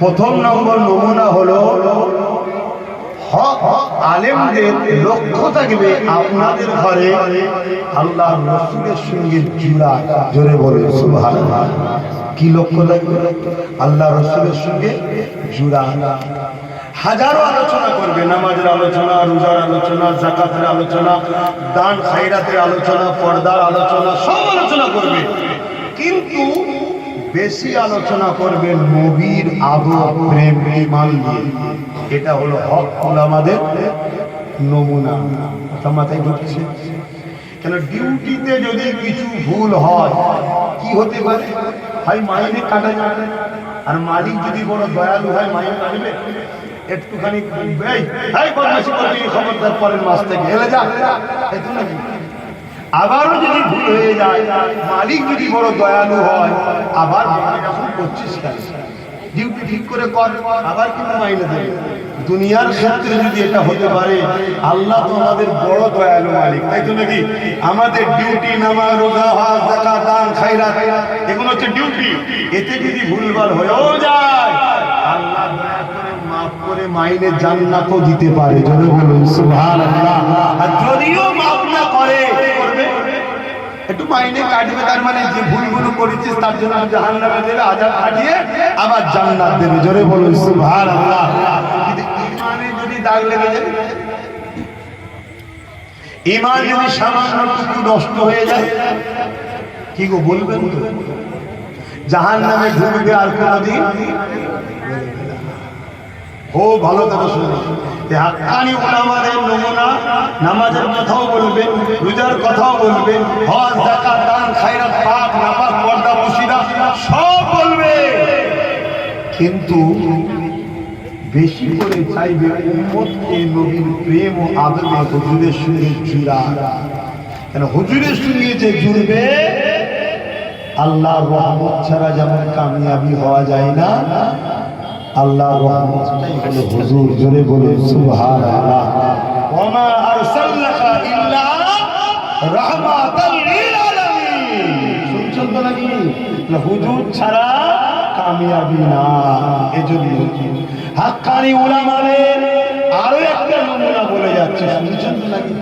প্রথম নম্বর নমুনা হলো আলেমদের লক্ষ্য থাকবে আপনাদের ঘরে। আল্লাহ রসুলের সঙ্গে জুড়া জোরে বলে, সুবহানাল্লাহ। কি লক্ষ্য থাকবে? আল্লাহ রসুলের সঙ্গে জুড়া হাজারো আলোচনা করবে, নামাজের আলোচনা, রোজার আলোচনা, জাকাতের আলোচনা দান খাইরাতের আলোচনা, পর্দার আলোচনা, সব আলোচনা করবে। কিন্তু বেশি আলোচনা করবেন নবীর আদর প্রেম ইমান নিয়ে। এটা হলো হক আমাদের নমুনা। কথা মাথায় ঢুকছে? কেন ডিউটিতে যদি কিছু ভুল হয়, কি হতে পারে? হয় মাইনে কাটা যাবে। আর মালিক যদি বড় দয়ালু হয়, মাইনে কাটবে। একটুখানি খবরদার পরের মাস থেকে। এলে যা এই তো নাকি? আবারও যদি ভুল হয়ে যায়, মালিক যদি বড় দয়ালু হয়, আবার যখন করছিস কেন ডিউটি ঠিক করে কর, আবার কিন্তু মাইনে দেবে। দুনিয়ার ক্ষেত্রে যদি এটা হতে পারে, আল্লাহ তো আমাদের বড় দয়ালু মালিক, তাই তো নাকি? আমাদের ডিউটি নামা রোজা, হাজ জাকাত দান খাইরাত এগুলো হচ্ছে ডিউটি এতে যদি ভুলভাল হয়েও যায়, আল্লাহ মাইনে জান্নাতও দিতে পারে। যদি বলুন, সুবহানাল্লাহ। আর যদিও মাফ না করে একটু মাইনে কাটবে, তার মানে যে ভুলগুলো করেছিস, তার জন্য জাহান নামে দেবে আজাদ কাটিয়ে আবার জান্নাত দেবে। জোরে বলুন সুভান আল্লাহ যদি দাগ লেগে যায় ইমান যদি সামান্যটুকু নষ্ট হয়ে যায়, কি গো, বলবেন তো? জাহান নামে ঢুকবে আর কোনদিন? ও ভালো করে শুনুন নামাজের কথাও কথাও সব বলবে। কিন্তু বেশি করে চাইবে উম্মতকে নবীর প্রেম ও আদরে হুজুরের সঙ্গে জুড়া। কেন হুজুরের সঙ্গে যে জুড়বে আল্লাহ রহমত ছাড়া যেমন কামিয়াবি হওয়া যায় না আল্লাহ রহমতটাই হুজুর জোরে বলে ছাড়া কামিয়াবি না আরও একটা নমুনা বলে যাচ্ছে, শুনছেন তো নাকি?